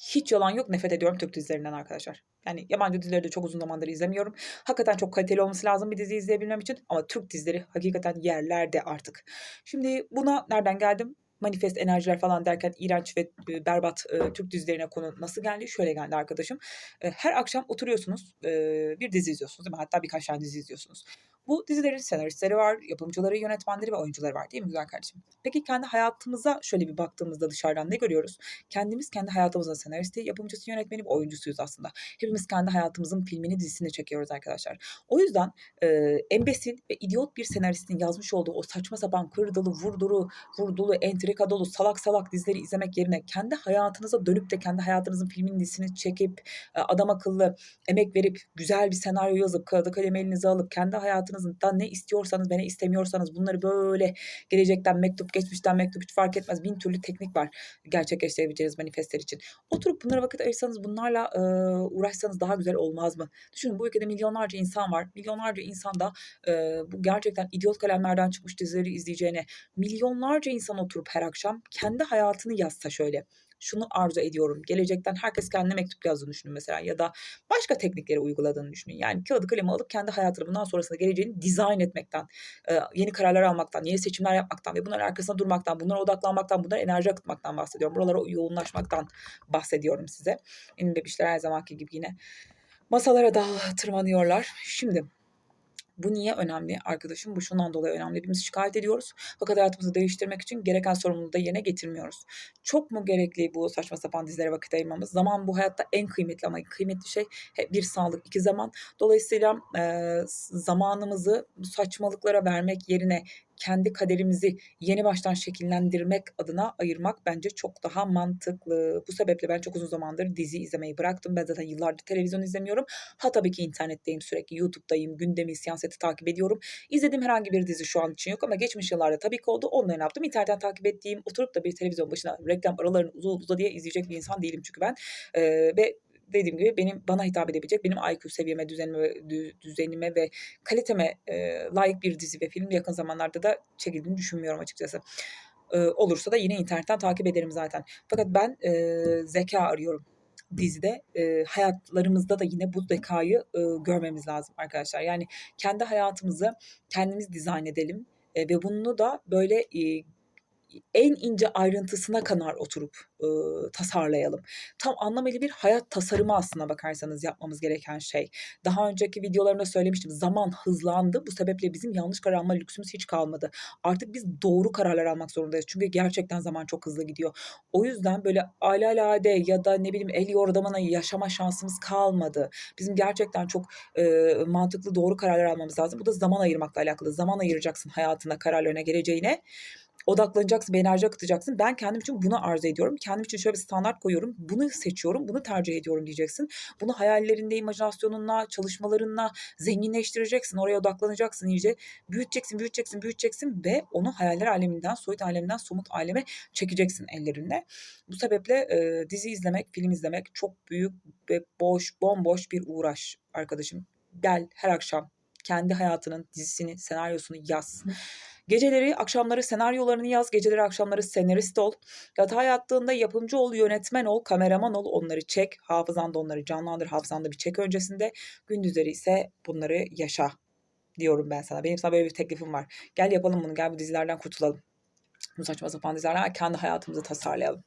hiç yalan yok nefret ediyorum Türk dizilerinden arkadaşlar. Yani yabancı dizileri de çok uzun zamandır izlemiyorum. Hakikaten çok kaliteli olması lazım bir dizi izleyebilmem için. Ama Türk dizileri hakikaten yerlerde artık. Şimdi buna nereden geldim? manifest enerjiler falan derken iğrenç ve e, berbat e, Türk dizilerine konu nasıl geldi? Şöyle geldi arkadaşım. E, her akşam oturuyorsunuz e, bir dizi izliyorsunuz değil mi? Hatta birkaç tane dizi izliyorsunuz. Bu dizilerin senaristleri var, yapımcıları, yönetmenleri ve oyuncuları var değil mi güzel kardeşim? Peki kendi hayatımıza şöyle bir baktığımızda dışarıdan ne görüyoruz? Kendimiz kendi hayatımızın senaristi, yapımcısı, yönetmeni ve oyuncusuyuz aslında. Hepimiz kendi hayatımızın filmini, dizisini çekiyoruz arkadaşlar. O yüzden e, embesil ve idiot bir senaristin yazmış olduğu o saçma sapan kırdılı, vurduru, vurdulu, entrika dolu, salak salak dizileri izlemek yerine kendi hayatınıza dönüp de kendi hayatınızın filmini, dizisini çekip e, adam akıllı emek verip güzel bir senaryo yazıp kağıda kalemi elinize alıp kendi hayatınızın ne istiyorsanız ve ne istemiyorsanız bunları böyle gelecekten mektup, geçmişten mektup hiç fark etmez. Bin türlü teknik var gerçekleştirebileceğiniz manifestler için. Oturup bunlara vakit ayırsanız bunlarla e, uğraşsanız daha güzel olmaz mı? Düşünün bu ülkede milyonlarca insan var. Milyonlarca insan da e, bu gerçekten idiot kalemlerden çıkmış dizileri izleyeceğine milyonlarca insan oturup her akşam kendi hayatını yazsa şöyle şunu arzu ediyorum. Gelecekten herkes kendine mektup yazdığını düşünün mesela ya da başka teknikleri uyguladığını düşünün. Yani kağıdı kalemi alıp kendi hayatını bundan sonrasında geleceğini dizayn etmekten, yeni kararlar almaktan, yeni seçimler yapmaktan ve bunların arkasında durmaktan, bunlara odaklanmaktan, bunlara enerji akıtmaktan bahsediyorum. Buralara yoğunlaşmaktan bahsediyorum size. Benim bebişler her zamanki gibi yine masalara da tırmanıyorlar. Şimdi bu niye önemli arkadaşım? Bu şundan dolayı önemli. Hepimiz şikayet ediyoruz. Fakat hayatımızı değiştirmek için gereken sorumluluğu da yerine getirmiyoruz. Çok mu gerekli bu saçma sapan dizilere vakit ayırmamız? Zaman bu hayatta en kıymetli ama kıymetli şey bir sağlık, iki zaman. Dolayısıyla e, zamanımızı saçmalıklara vermek yerine kendi kaderimizi yeni baştan şekillendirmek adına ayırmak bence çok daha mantıklı. Bu sebeple ben çok uzun zamandır dizi izlemeyi bıraktım. Ben zaten yıllardır televizyon izlemiyorum. Ha tabii ki internetteyim sürekli YouTube'dayım. Gündemi, siyaseti takip ediyorum. İzlediğim herhangi bir dizi şu an için yok ama geçmiş yıllarda tabii ki oldu. Onları ne yaptım? İnternetten takip ettiğim, oturup da bir televizyon başına reklam aralarını uzun uza diye izleyecek bir insan değilim çünkü ben. Ee, ve dediğim gibi benim bana hitap edebilecek benim IQ seviyeme, düzenime, düzenime ve kaliteme e, layık bir dizi ve film yakın zamanlarda da çekildiğini düşünmüyorum açıkçası. E, olursa da yine internetten takip ederim zaten. Fakat ben e, zeka arıyorum dizide e, hayatlarımızda da yine bu zekayı e, görmemiz lazım arkadaşlar. Yani kendi hayatımızı kendimiz dizayn edelim e, ve bunu da böyle e, en ince ayrıntısına kadar oturup e, tasarlayalım. Tam anlamıyla bir hayat tasarımı aslına bakarsanız yapmamız gereken şey. Daha önceki videolarımda söylemiştim. Zaman hızlandı. Bu sebeple bizim yanlış karar alma lüksümüz hiç kalmadı. Artık biz doğru kararlar almak zorundayız. Çünkü gerçekten zaman çok hızlı gidiyor. O yüzden böyle alalade ya da ne bileyim el yordamına yaşama şansımız kalmadı. Bizim gerçekten çok e, mantıklı doğru kararlar almamız lazım. Bu da zaman ayırmakla alakalı. Zaman ayıracaksın hayatına, kararlarına, geleceğine odaklanacaksın, bir enerji akıtacaksın. Ben kendim için bunu arzu ediyorum. Kendim için şöyle bir standart koyuyorum. Bunu seçiyorum, bunu tercih ediyorum diyeceksin. Bunu hayallerinde, imajinasyonunla, çalışmalarınla zenginleştireceksin. Oraya odaklanacaksın iyice. Büyüteceksin, büyüteceksin, büyüteceksin ve onu hayaller aleminden, soyut aleminden somut aleme çekeceksin ellerinle. Bu sebeple e, dizi izlemek, film izlemek çok büyük ve boş, bomboş bir uğraş arkadaşım. Gel her akşam kendi hayatının dizisini, senaryosunu yaz. Geceleri, akşamları senaryolarını yaz, geceleri, akşamları senarist ol. Hata yattığında yapımcı ol, yönetmen ol, kameraman ol, onları çek. Hafızanda onları canlandır, hafızanda bir çek öncesinde. Gündüzleri ise bunları yaşa diyorum ben sana. Benim sana böyle bir teklifim var. Gel yapalım bunu, gel bu dizilerden kurtulalım. Bu saçma sapan dizilerden kendi hayatımızı tasarlayalım.